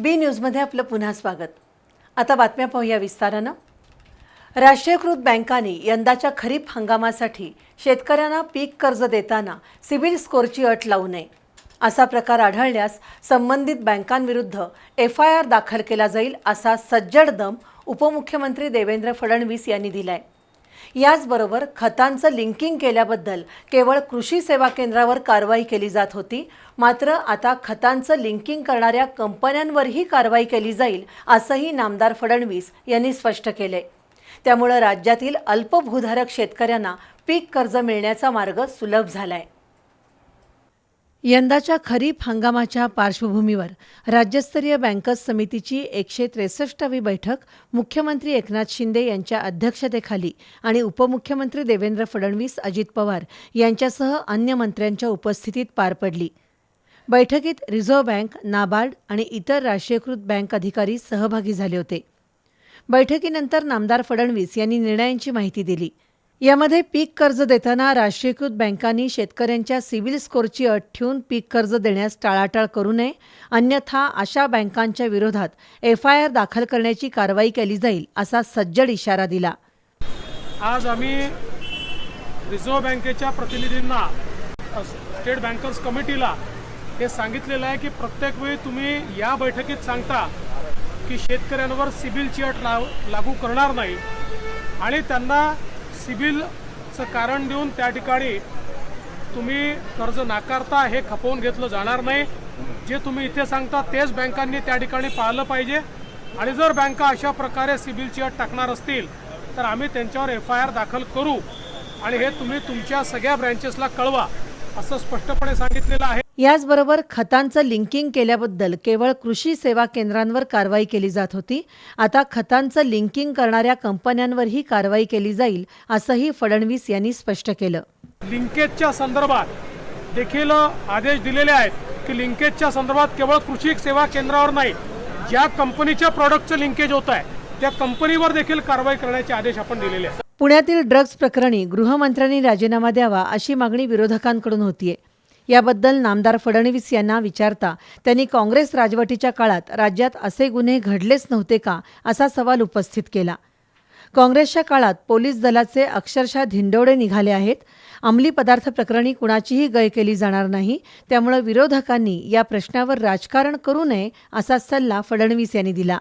बी न्यूजमध्ये आपलं पुन्हा स्वागत. आता बातम्या पाहूया विस्तारानं. राष्ट्रीयकृत बँकांनी यंदाच्या खरीप हंगामासाठी शेतकऱ्यांना पीक कर्ज देताना सिबिल स्कोअरची अट लावू नये. असा प्रकार आढळल्यास संबंधित बँकांविरुद्ध एफ आय आर दाखल केला जाईल असा सज्जड दम उपमुख्यमंत्री देवेंद्र फडणवीस यांनी दिलाय. याचबरोबर खतांचं लिंकिंग केल्याबद्दल केवळ कृषी सेवा केंद्रावर कारवाई केली जात होती मात्र आता खतांचं लिंकिंग करणाऱ्या कंपन्यांवरही कारवाई केली जाईल असंही नामदार फडणवीस यांनी स्पष्ट केलंय त्यामुळं राज्यातील अल्पभूधारक शेतकऱ्यांना पीक कर्ज मिळण्याचा मार्ग सुलभ झालाय. यंदाच्या खरीप हंगामाच्या पार्श्वभूमीवर राज्यस्तरीय बँकर्स समितीची एकशे त्रेसष्टावी बैठक मुख्यमंत्री एकनाथ शिंदे यांच्या अध्यक्षतेखाली आणि उपमुख्यमंत्री देवेंद्र फडणवीस अजित पवार यांच्यासह अन्य मंत्र्यांच्या उपस्थितीत पार पडली. बैठकीत रिझर्व्ह बँक नाबार्ड आणि इतर राष्ट्रीयकृत बँक अधिकारी सहभागी झाले होते. बैठकीनंतर नामदार फडणवीस यांनी निर्णयांची माहिती दिली. यामध्ये पीक कर्ज देताना राष्ट्रीयकृत बँकांनी शेतकऱ्यांच्या सिव्हिल स्कोअरची अट ठेवून पीक कर्ज देण्यास टाळाटाळ करू नये अन्यथा अशा बँकांच्या विरोधात एफ आय आर दाखल करण्याची कारवाई केली जाईल असा सज्जड इशारा दिला. आज आम्ही रिझर्व्ह बँकेच्या प्रतिनिधींना स्टेट बँकर्स कमिटीला हे सांगितलेलं आहे की प्रत्येक वेळी तुम्ही या बैठकीत सांगता की शेतकऱ्यांवर सिबिलची अट लाव लागू करणार नाही आणि त्यांना सिबिलचं कारण देऊन त्या ठिकाणी तुम्ही कर्ज नाकारता हे खपवून घेतलं जाणार नाही. जे तुम्ही इथे सांगता तेच बँकांनी त्या ठिकाणी पाहिलं पाहिजे. आणि जर बँका अशा प्रकारे सिबिलची अट टाकणार असतील तर आम्ही त्यांच्यावर एफ आय आर दाखल करू. आणि हे तुम्ही तुमच्या सगळ्या ब्रँचेसला कळवा. असं स्पष्टपणे सांगितलेलं आहे. याचबरोबर खतांचं लिंकिंग केल्याबद्दल केवळ कृषी सेवा केंद्रांवर कारवाई केली जात होती. आता खतांचं लिंकिंग करणाऱ्या कंपन्यांवरही कारवाई केली जाईल असंही फडणवीस यांनी स्पष्ट केलं. लिंकेजच्या संदर्भात देखील आदेश दिलेले आहेत की लिंकेजच्या संदर्भात केवळ कृषी सेवा केंद्रावर नाही ज्या कंपनीच्या प्रॉडक्टचं लिंकेज होत आहे त्या कंपनीवर देखील कारवाई करण्याचे आदेश आपण दिलेले आहेत. पुण्यातील ड्रग्ज प्रकरणी गृहमंत्र्यांनी राजीनामा द्यावा अशी मागणी विरोधकांकडून होतीये. याबद्दल नामदार फडणवीस यांना विचारता त्यांनी काँग्रेस राजवटीच्या काळात राज्यात असे गुन्हे घडलेच नव्हते का असा सवाल उपस्थित केला. काँग्रेसच्या काळात पोलीस दलाचे अक्षरशः धिंडोडे निघाले आहेत. अंमली पदार्थ प्रकरणी कुणाचीही गय केली जाणार नाही. त्यामुळे विरोधकांनी या प्रश्नावर राजकारण करू नये असा सल्ला फडणवीस यांनी दिला.